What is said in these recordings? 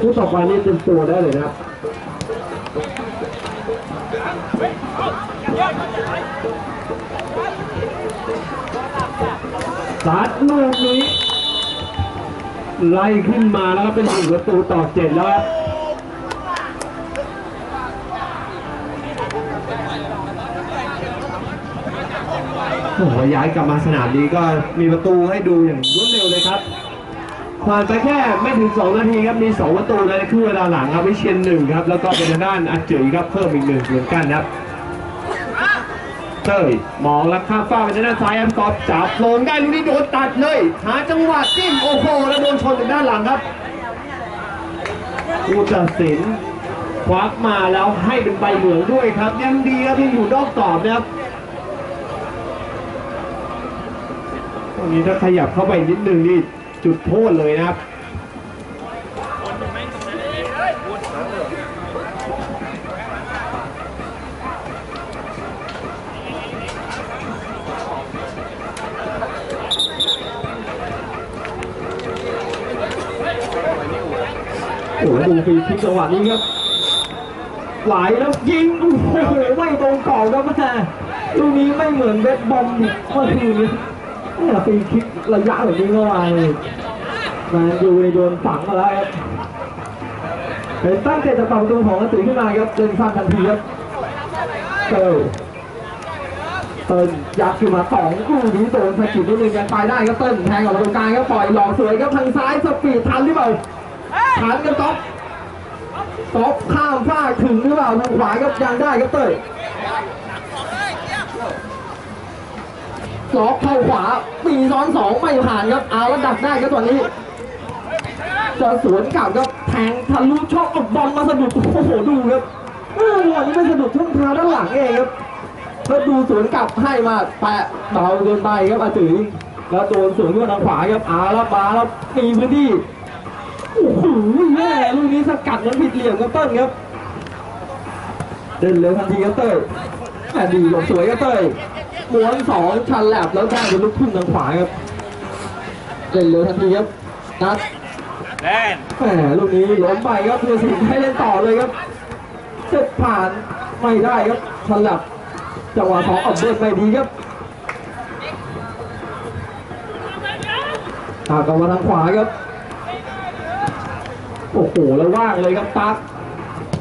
คู่ต่อไปนี่เต็มตัวได้เลยนะครับสัดลูกนี้ ไล่ขึ้นมาแล้วก็เป็นหนึ่งประตูต่อเจ็ดแล้วครับ โอ้โหย้ายกลับมาสนามนี้ก็มีประตูให้ดูอย่างรวดเร็วเลยครับผ่านไปแค่ไม่ถึง 2 นาทีครับมี 2 ประตูในครึ่งเวลาหลังครับวิเชียนหนึ่งครับ แล้วก็เป็นทางด้านอัจจุยครับเพิ่มอีกหนึ่งเหมือนกันครับเต้ยมองแล้วข้ามฟ้าไปทางด้านซ้ายแอมกอบจับลงได้ลูกนี้โดนตัดเลย หาจังหวะจิ้มโอ้โหแล้วโดนชนจากด้านหลังครับผู้ตัดสินควักมาแล้วให้เป็นใบเหลืองด้วยครับยังดีครับที่อยู่นอกกรอบนะครับ ตรงนี้ถ้าขยับเข้าไปนิดนึงนี่จุดโทษเลยนะครับโอ้โหดูฟีคิกจังหวะนี้ครับไหลแล้วยิงโอ้โหไม่ตรงกรอบครับแม่ลูกนี้ไม่เหมือนเวทบอมเมื่อคืนนี้ เนี่ยฟรีคิกระยะแบบนี้ก็ไวแมนยูในโดนฝังมาแล้วครับเป็นตั้งใจจะปรับประตูของกระสือขึ้นมาครับเดินข้ามทันทีครับเติลเติ้ลยัดขึ้นมาสองลูกนี้โดนสกิดนิดนึงยังไปได้ครับเติ้ลแทงออกมาตรงกลางครับปล่อยหลอกสวยครับทางซ้ายสปีดทันหรือเปล่าทันกันต๊อปต๊อปข้ามฟากถึงหรือเปล่าทางขวาครับยังได้ครับเต้ย ล็อกเข้าขวาปีซ้อนสองไม่ผ่านครับเอาแล้วดักได้ครับตอนนี้จะสวนกลับครับแทงทะลุช่องบอลมาสะดุดโอ้โหดูครับเออวันนี้ไม่สะดุดช่งเท้าด้านหลังเองครับแล้วดูสวนกลับให้มาแปะเบาเกินไปครับอาจือแล้วโดนสวนขึ้นมาทางขวาครับอาแล้วมาแล้วมีพื้นที่โอ้โหแม่ลูกนี้สกัดนั้นผิดเหลี่ยมครับเติ้ลครับเดินเร็วทันทีครับเต้ยแม่ดีหลบสวยครับเต้ย ม้วนสองชันแลบแล้วได้เป็นลูกทุ่งทางขวาครับเดินเร็วทันทีครับนัดเล่นแหมลูกนี้ล้มไปครับเพื่อสิงให้เล่นต่อเลยครับเสร็จผ่านไม่ได้ครับชันแลบจังหวะสองออกเบิร์ไม่ดีครับตากลับมาทางขวาครับโอ้โหแล้วว่างเลยครับตัก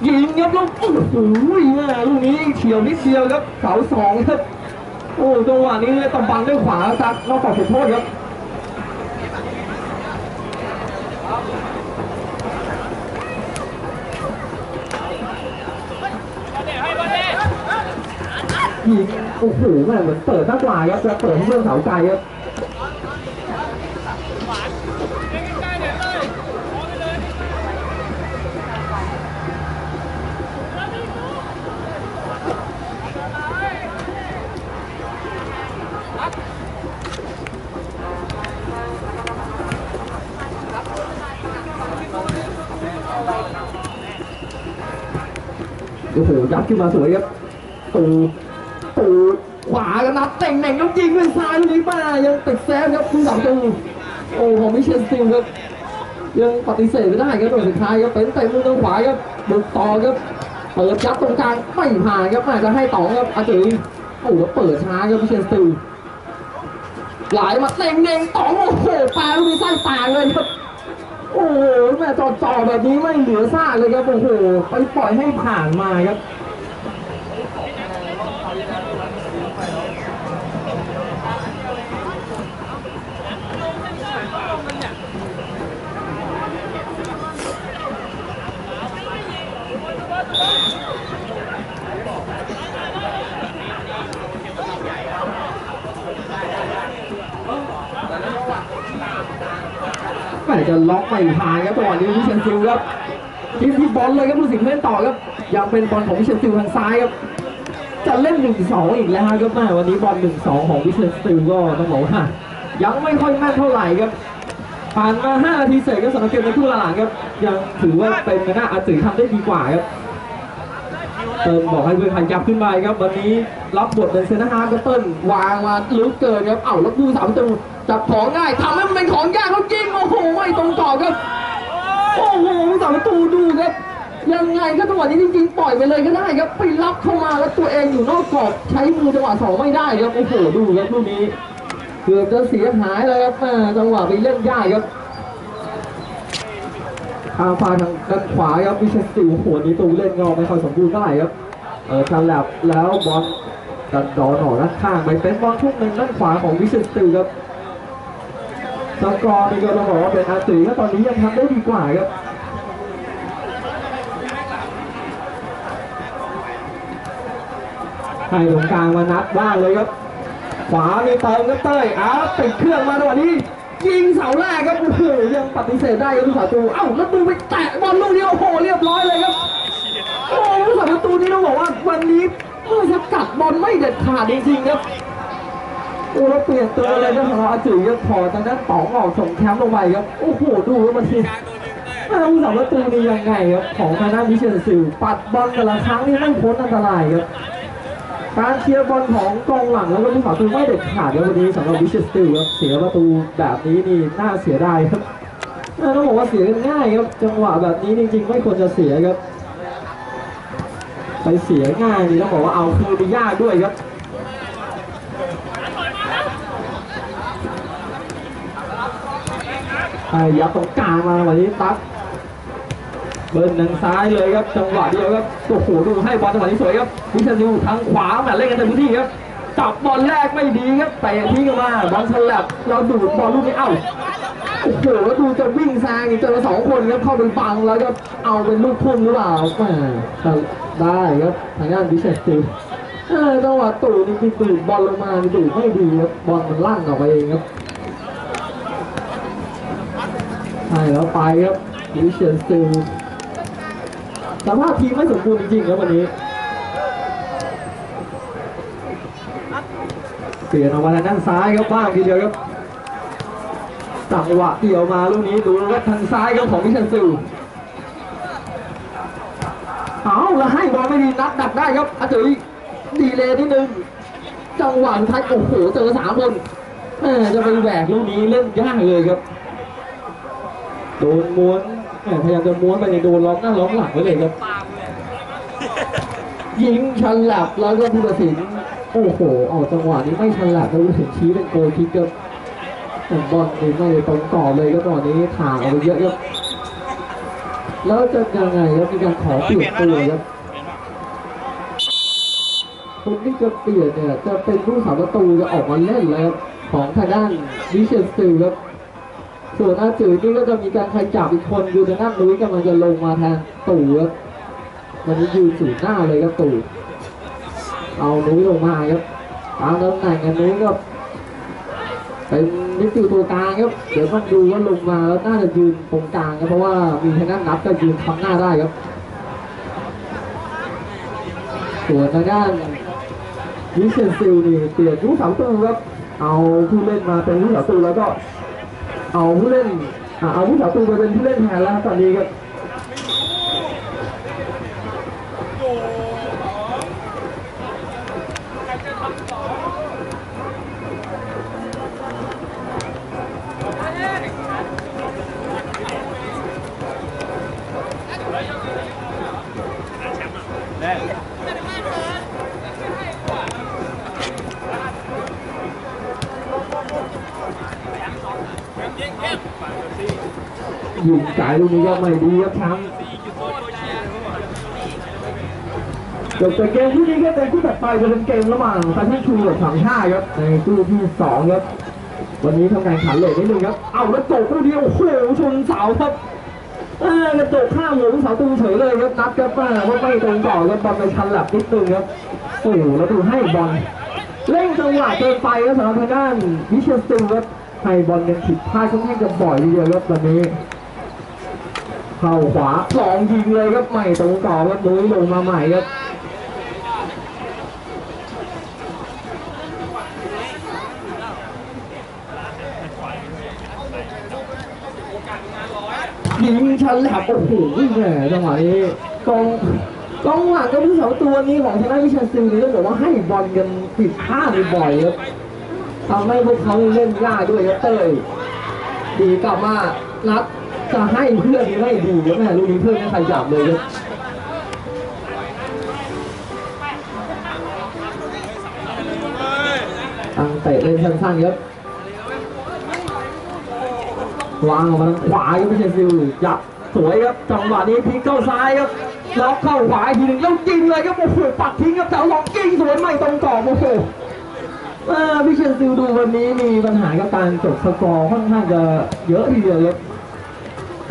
ยิงครับลูกโอ้โหแม่ลูกนี้เฉียวนิดเดียวครับเสาสองครับ โอ้จังหวะนี้เลยตะบังด้วยขวาซัดนอกจากจุดโทษครับโอ้โหแม่เหมือนเปิดมากกว่าครับจะเปิดให้เรื่องเสาไกลครับ อ้โหยัดขึ้นมาสวยครับตูตูขวากันนัดเต่งเน่งแล้วยิงด้วยซ้ายลูกนี้มายังติดแซฟครับคุณสามตูโอ้ของมิเชลสติลครับยังปฏิเสธไม่ได้ครับโดยสุดท้ายครับเป็นเตะมือทางขวาครับบุกต่อครับเปิดยัดตรงกลางไม่ผ่านครับอาจจะให้ต่อครับอาจือโอ้โหเปิดช้าครับมิเชลสติลหลายมาเต่งเน่งต่อโอ้โหปลลูกนี้ไส้ตกเลยครับ โอ้โหแม่จอดจ่อแบบนี้ไม่เหลือซากเลยครับโอ้โหไปปล่อยให้ผ่านมาครับ แม่จะล็อกไม่ผ่านครับจังหวะนี้วิเชียนซิลครับทีมที่บอลเลยครับผู้สิงห์เล่นต่อครับยังเป็นบอลของวิเชียนซิลทางซ้ายครับจะเล่น1นึ่งสองอีกแล้วครับแม่วันนี้บอล1นสองของวิเชียนซิลก็ต้องบอกว่ายังไม่ค่อยแม่นเท่าไหร่ครับผ่านมา5นาทีเสร็จก็สำหรับเกมในครึ่งหลังครับยังถือว่าเป็นไปได้อาจือทำได้ดีกว่าครับเติ้ลบอกให้เพื่อนขยับขึ้นไปครับวันนี้รับบทเป็นเซนต์ฮาร์ดก็เติ้ลวางมาลึกเกินครับเอ้าแล้วดูสามตัว จับของง่ายทำให้มันเป็นของยากเขาจริงโอ้โหไม่ตรงกรอบครับ โอ้โหสาประตูดูครับ ยังไงก็จังหวะนี้จริงๆปล่อยไปเลยก็ได้ครับไปรับเข้ามาแล้วตัวเองอยู่นอกกรอบใช้มือจังหวะสองไม่ได้ครับโอ้โหดูครับลูกนี้เกือบจะเสียหายเลยครับจังหวะไปเล่นยากครับทางฝ่ายทางด้านขวาครับวิเชสติวโหนี้ตูเล่นงอไม่ค่อยสมบูรณ์เท่าไหร่ครับเออทันแลบแล้วบอลดันดอนหน่อด้านข้างไปเป็นบอลช่วงหนึ่งด้านขวาของวิเชสติวครับ สกอร์นี่ก็ต้องบอกว่าเป็นอาร์ตีก็ตอนนี้ยังทำได้ดีกว่าครับให้ตรงกลางมานัดบ้างเลยครับ ขวามีเติมครับเต้ยอ้าวติดเครื่องมาจังหวนี้ ยิงเสาแรกครับโอ้โหยังปฏิเสธได้ครับผู้สาประตูเอ้าแล้วดูไปแตะบอลลูกนี้โอ้โหเรียบร้อยเลยครับโอ้โหผู้สาประตูนี้ต้องบอกว่าวันนี้เออสกัดบอลไม่เด็ดขาดจริงๆครับ โอ้แล้วเปลี่ยนตัวเลยนะของเราอาจือยังถอดทางด้านป๋องออกส่งแคมป์ลงไปครับ โอ้โห ดูครับมันทีแม่ผู้สาประตูนี่ยังไงครับ ของทางด้านมิเชลซิลปัดบอลแต่ละครั้งนี่ไม่พ้นอันตรายครับ การเคลียร์บอลของกองหลังแล้วก็ผู้สาประตูไม่เด็ดขาดครับวันนี้สำหรับวิเชสติลครับ เสียประตูแบบนี้นี่น่าเสียดายครับต้องบอกว่าเสียกันง่ายครับ จังหวะแบบนี้จริง ๆ ไม่ควรจะเสียครับ ไปเสียง่ายนี่ต้องบอกว่าเอาคืนไปยากด้วยครับ ไอ้ ยับตรงกลางมาวันนี้ตั๊กเบิร์นทางซ้ายเลยครับจังหวะเดียวครับโอ้โหดูให้บอลจังหวะนี้สวยครับวิชานิวทางขวาแหมเล่นกันเต็มที่ครับจับบอลแรกไม่ดีครับเตะทิ้งออกมาบอลฉลับเราดูดบอลลูกนี้เอ้าโอ้โหแล้วดูจะวิ่งแซงเจอสองคนครับเข้าไปบังแล้วก็เอาเป็นลูกพุ่งหรือเปล่าแหมได้ครับทางด้านวิเชสติลเออจังหวะตู่นี่คือตู่บอลลงมาตู่ไม่ดีครับบอลมันลั่นออกไปเองครับ ใช่แล้วไปครับดิเชียนซิลสภาพทีมไม่สมบูรณ์จริงๆครับวันนี้เปลี่ยนออกมาทางด้านซ้ายครับบ้างทีเดียวครับจังหวะเดี่ยวมาลูกนี้ดูครับทางซ้ายครับของดิเชียนซิลเอาแล้วให้บอลไม่ดีนัดดักได้ครับอาจุยดีเลยนิดนึงจังหวะสุดท้ายโอ้โหเจอสามคนจะไปแหวกลูกนี้เล่นยากเลยครับ โดนม้วนแหม่พยายามจะม้วนไปในโดนล้อมหน้าล้อมหลังไว้เลยครับ ยิงฉลับแล้วก็ผู้ตัดสินโอ้โหออกจังหวะนี้ไม่ฉลับแล้วผู้ตัดสินชี้เป็นโกลคิกครับแต่บอลนี่ไม่ได้ตรงก่อบเลยก็ตอนนี้ถ่างออกไปเยอะครับแล้วจะยังไงครับมีการขอเปลี่ยนตัวครับคนที่จะเปลี่ยนเนี่ยจะเป็นผู้สาประตูจะออกมาเล่นแล้วครับของทางด้านวิเชียนสติลครับ ส่วนอาจือนี่ก็จะมีการใครจับอีกคนคือทางด้านนุ้ยกำลังจะลงมาแทนตู่ครับวันนี้ยืนสูงหน้าเลยครับตู่เอานุ้ยลงมาครับตามตำแหน่งกันนุ้ยก็เป็นนิติวตัวกลางครับเดี๋ยวต้องดูว่าลงมาแล้วน่าจะยืนตรงกลางครับเพราะว่ามีทางด้านนับก็ยืนทำหน้าได้ครับส่วนทางด้านวิเชนซิลนี่เปลี่ยนผู้สามตัวครับเอาผู้เล่นมาเป็นผู้สามตัวแล้วก็ เอาผู้เล่นอาเอาผู้สาวตูไปเป็นผู้เล่นแทนแล้วตอนนี้ครับ ยิงจ่ายลูกนี้ก็ไม่ดีครับช้างจบจากเกมที่นี้ก็เป็นคู่ถัดไปจะเป็นเกมระหว่างซันนี่ชูกับถังห้าครับในคู่ที่สองครับวันนี้ทำการขันเหล็กนิดนึงครับ เอาแล้วโจกคู่นี้โอ้โหชนเสาครับเออกระโจกข้ามหัวผู้สาวตูเฉยเลยครับนัดครับว่าว่าไม่ตรงต่อครับบอลไปชันหลับนิดนึงครับโอ้โหแล้วดูให้บอลเร่งจังหวะเกินไปครับสำหรับทางด้านวิเชียนสติลครับให้บอลยังผิดพลาดค่อนข้างจะบ่อยทีเดียวครับวันนี้ เข้าขวาสองยิงเลยครับใหม่ตรงต่อครับนุ้ยลงมาใหม่ครับยิงชันแหลบโอ้โหแหมจังหวะนี้กองกองหลังกับผู้สาตัวนี้ของทางด้านวิชันซิลนี่ต้องบอกว่าให้บอลกันผิดพลาดบ่อยครับทำให้พวกเขาเล่นยากด้วยครับเต้ยดีกลับมานัด จะให้เพื่อนไม่ดีครับแม่ลูกนี้เพื่อนไม่ขยับเลยครับตั้งเตะเล่นสั้นๆครับวางออกมาทางขวาครับไม่ใช่ซิลยับสวยครับจังหวะนี้พลิกเข้าซ้ายครับล็อกเข้าขวาอีกทีหนึ่งแล้วยิงเลยครับโอ้โหปักทิ้งครับแต่ล็อกยิงสวยไม่ตรงกรอบโอ้โหพี่เชนซิลดูวันนี้มีปัญหากับการจบสกอร์ค่อนข้างจะเยอะทีเดียวครับ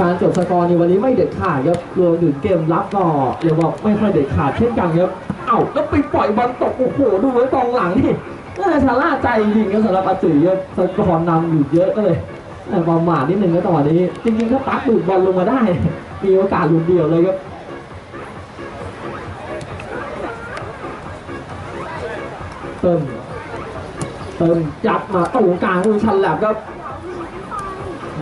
การจบสกอร์ในวันนี้ไม่เด็ดขาดครับรวมถึงเกมรับก็เรียกว่าไม่ค่อยเด็ดขาดเช่นกันครับเอ้าแล้วไปปล่อยบอลตกโอ้โหดูไว้กองหลังนี่น่าชะล่าใจจริงๆครับสำหรับอาจุยครับสกอร์นำอยู่เยอะก็เลยแต่ประมาทนิดนึงก็ตอนนี้ จริงๆถ้าปักดูดบอลลงมาได้ มีโอกาสหลุดเดียวเลยครับเติมเติมจับมาตรงกลางมือชันแหลบครับ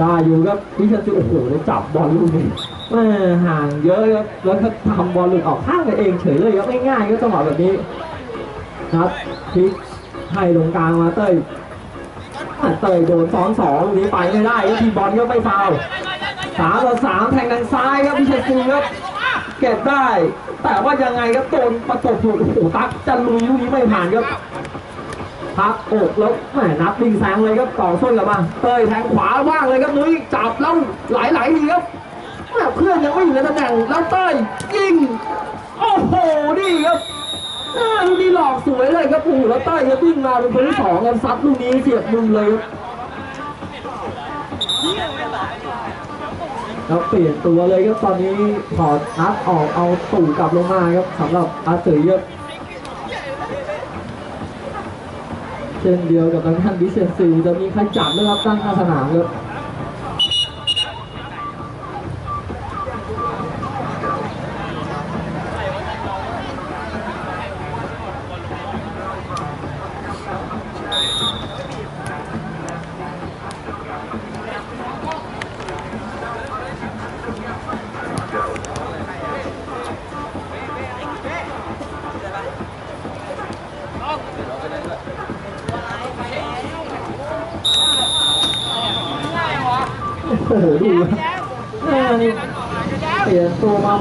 ได้อยู่ครับพิชันซิโอ้โหได้จับบอลลูกนี้แม่ห่างเยอะครับแล้วก็ทำบอลหลุดออกข้างไปเองเฉยเลยครับง่ายๆก็จังหวะแบบนี้ครับพลิกให้ตรงกลางมาเต้ยเต้ยโดนซ้อนสองนี้ไปไม่ได้ครับทีบอลก็ไม่ฟาวสามต่อสามแทงทางซ้ายครับพิชันซิครับเก็บได้ แต่ว่ายังไงครับโดนประกบอยู่โอ้โหตักจะลุยลูกนี้ไม่ผ่านครับ พักอกแล้วแหมนับดิงแซงเลยครับต่อส้นกลับมาเตยแทงขวาว่างเลยครับนุ้ยจับแล้วหลายๆทีครับแหมเพื่อนยังไม่อยู่ในตำแหน่งแล้วเต้ยยิงโอ้โหนี่ครับลูกนี้หลอกสวยเลยครับโอ้โหแล้วเต้ยจะวิ่งมาเป็นคนที่สองครับซัดลูกนี้เสียบมุมเลยครับแล้วเปลี่ยนตัวเลยครับตอนนี้ถอดนัดออกเอาตู่กลับลงมาครับสำหรับอาเตยครับเช่นเดียวกับทางท่านวิเชียนซิลจะมีใครจับนะครับตั้งหน้าสนามครับ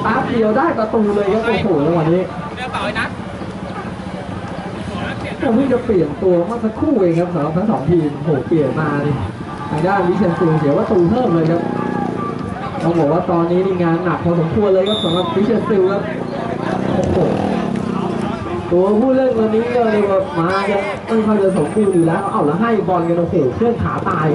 แป๊บเดียวได้ประตูเลยครับโอ้โหในวันนี้ผมเพิ่งจะเปลี่ยนตัวเมื่อสักครู่เองครับสำหรับทั้งสองทีมโหเปลี่ยนมานี่ทางด้านวิเชียนซิลเสียประตูเพิ่มเลยครับต้องบอกว่าตอนนี้นี่งานหนักพอสมควรเลยครับสำหรับวิเชียนซิลครับโอ้โหตัวผู้เล่นวันนี้ก็เรียว่ามายังไม่ค่อยจะสมบูรณ์อยู่แล้วเอาแล้วให้บอลกันโอ้โหเคลื่อนขาตาย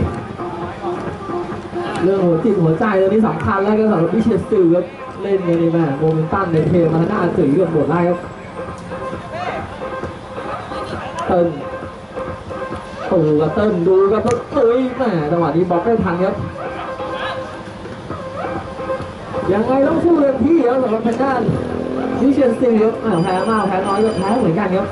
เรื่องหัวจิตหัวใจตอนนี้สำคัญแล้วก็สำหรับวิเชียรซิลครับ เล่นเลยแม่โมเมนตัมในเทมาหน้าสื่อเรื่องหมดไล่ครับเติ้ลตูกับเติ้ลดูกับเติ้ลเอ้ยแม่จังหวะนี้บล็อกได้ทันครับยังไงต้องสู้เต็มที่ครับสำหรับทางด้านนิเชียรซิลครับแพ้มากแพ้น้อยก็แพ้เหมือนกันครับ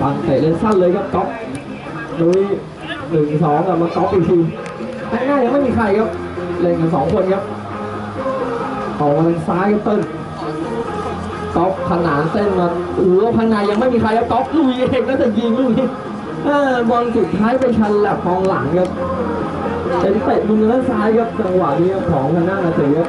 ปังเตะเล่นสั้นเลยครับก๊อฟลุยหนึ่งสองกับมาก๊อฟอีกทีข้างหน้ายังไม่มีใครครับเล่นกันสองคนครับออกมาทางซ้ายครับเติ้ลก๊อฟขนานเส้นมาอู้แล้วข้างในยังไม่มีใครครับก๊อฟลุยเองแล้วจะยิงลูกนี้บอลสุดท้ายไปชันแหลบกองหลังครับเป็นเตะมุมด้านซ้ายครับจังหวะนี้ของทางหน้านาเสือครับ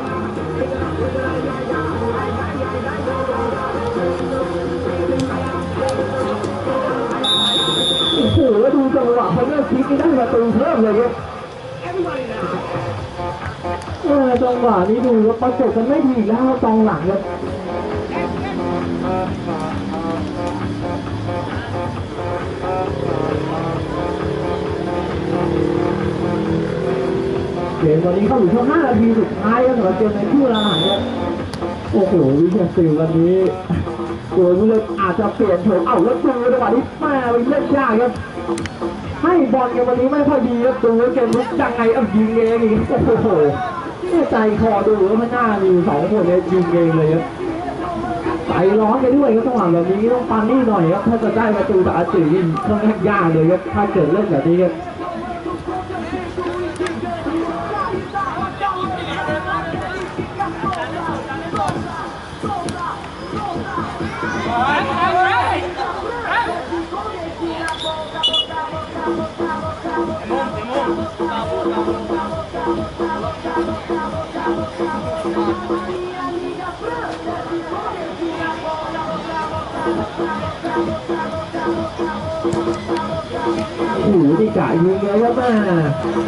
จังหวะเขาเลือกคิกได้ประตูเพิ่มเลยครับเออจังหวะนี้ดูว่าประกบกันไม่ดีแล้วครับกองหลังครับเกมตอนนี้เข้าอยู่ช่วง5นาทีสุดท้ายครับสำหรับเกมในคู่เวลาหลังครับโอ้โหวิเชียรซิลวันนี้ตัวผู้เล่นอาจจะเปลี่ยนโฉมเอาแล้วดูจังหวะนี้แม่ไปเล่นยากครับ ให้บอลกันวันนี้ไม่ค่อยดีครับดูว่าเกมลุกยังไงเอายิงเองอีกโอ้โหเนี่ยใจคอดูว่ามันหน้ามีสองคนเนี่ยยิงเองเลยครับใจร้อนไปด้วยครับจังหวะแบบนี้ต้องปันนี่หน่อยครับถ้าจะได้ประตูจากอาจือนี่ค่อนข้างยากเลยครับถ้าเกิดเล่นแบบนี้ครับ โอ้โหนี่กะยิงเลยครับแม่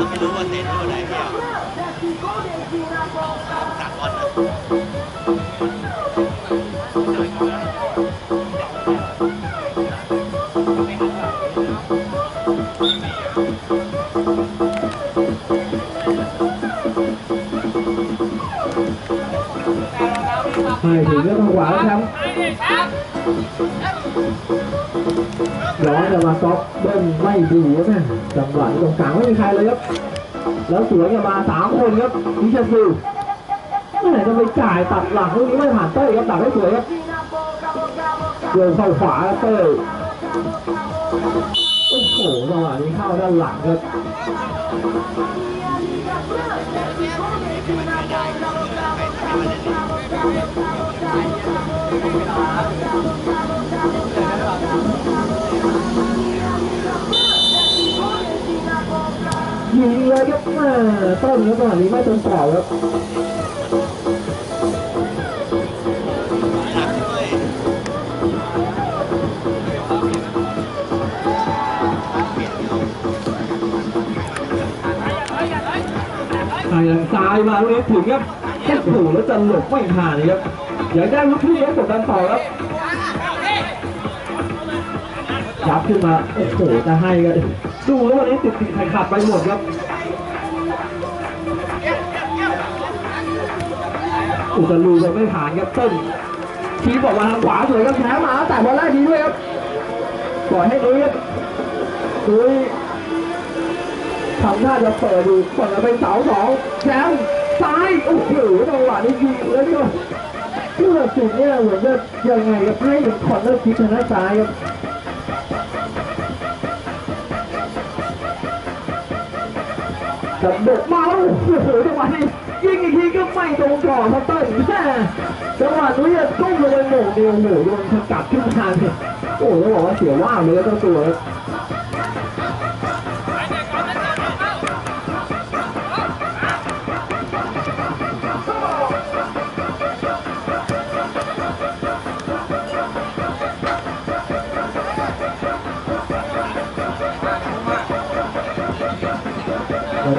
ไม่รู้ว่าเซ็นตัวไหนเที่ยวตัดบอลนะ ให้ถึงเรื่องขวาแล้วครับย้อนจะมาซ็อปเบิ้ลไม่ดีครับแม่จังหวะตรงกลางไม่มีใครเลยครับ แล้วสวนกันมาสามคนครับวิชาฟิลเมื่อไหร่จะไปจ่ายตัดหลังลูกนี้ไม่ผ่านเต้ยครับตัดได้สวยครับเดินเข้าขวาเต้ยโอ้โหจังหวะนี้เข้าด้านหลังครับ ยิงเลยครับม่ต้นครับจังหวะนี้ไม่ตรงกรอบครับหักด้วยทางซ้ายมาลูกนี้ถึงครับโอ้โหแล้วจะหลบไม่ผ่านครับอยากได้ลูกพี่ครับกดดันต่อครับยับขึ้นมา โอ้โห จะให้กัน ดูแล้ววันนี้ติดติดขัดขัดไปหมดครับอุตลูยังไม่ผ่านครับต้นชี้บอกมาทางขวาสวยครับแพ้มาแต่บอลแรกดีด้วยครับปล่อยให้นุ้ยดุยทำท่าจะเปิดดูเปิดเป็นเสาสองแชมป์ซ้ายโอ้โหจังหวะนี้ยิงแล้วก็ผู้ตัดสินเนี่ยเหมือนจะยังไงครับให้เป็นคอนเนอร์คิกทางด้านซ้ายครับ กับเด็กมาโอ้โหจังหวะนี้ยิงอีกทีก็ไม่ตรงกรอบครับเต้นแม่จังหวะนี้จะก้มลงไปโหม่งเดียวโอ้โหโดนสกัดขึ้นมาเนี่ยโอ้ต้องบอกว่าเสียว่าเลยครับเจ้าตัว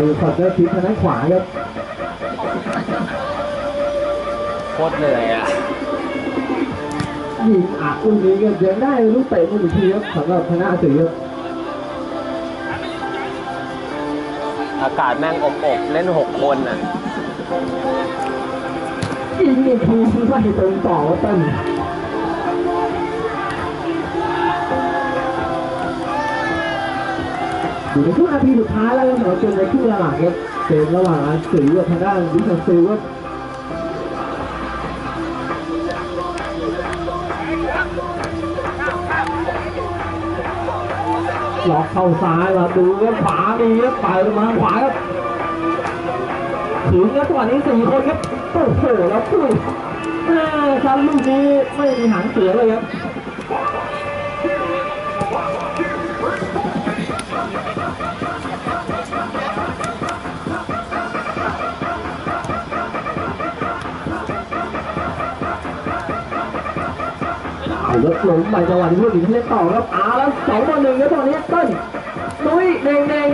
ดูคอร์เตอร์คิกทางด้านขวาครับโคตรเหนื่อยอะยิงอัดลูกนี้ก็ยังได้ลูกเตะมืออีกทีครับสำหรับธนาสือครับอากาศแม่งอบอบเล่นหกคนอะยิงอีกทีไม่ตรงต่อว่าเต้น อยู่ในช่วงนาทีสุดท้ายแล้วครับสำหรับเกมในครึ่งหลังครับเกมระหว่างอันสือกับทางด้านวิชาซูครับล็อกเข้าซ้ายมาดูครับขวามีครับไปมาขวาครับถึงแล้วจังหวะนี้สี่คนครับโอ้โหแล้วพูดแม่ซันลูกนี้ไม่มีหางเสือเลยครับ เอาแล้วลงไปจังหวะนี้ลูกอีเล่นต่อครับอาแล้วสองต่อหนึ่งแล้วตอนนี้เต้นนุ้ยเด้งเด้ง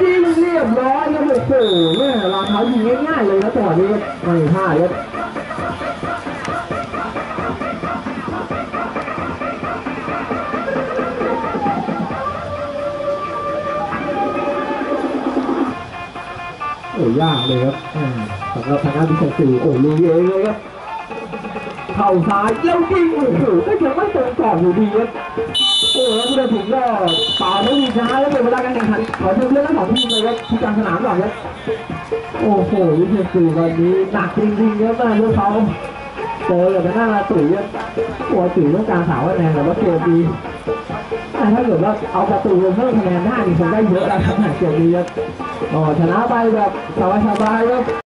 ยิงเรียบร้อยครับโอ้โหแม่รองเท้ายิงง่ายๆเลยนะจังหวะนี้ไม่พลาดครับโอ้ยากเลยครับสำหรับทางด้านพิเศษสี่โอ้ลุยเองเลยครับ เข่าซ้ายแล้วยิงโอ้โหก็ยังไม่ตรงกรอบอยู่ดีครับโอ้แล้วผู้ตัดสินก็เป่าไม่มีช้าแล้วเป็นเวลาการแข่งขันขอเชิญเพื่อนทั้งสองทีมเลยครับที่กลางสนามก่อนครับโอ้โหวิเชียรสื่อตอนนี้หนักจริงๆครับแม่พวกเขาเจอกับหน้าละตุ๋ยครับตัวตุ๋ยต้องการสาวคะแนนแต่ว่าเกมดีแต่ถ้าเกิดว่าเอาประตูเพิ่มคะแนนได้นี่คงได้เยอะแล้วครับเกมดีครับอ๋อชนะไปแบบสบายๆครับ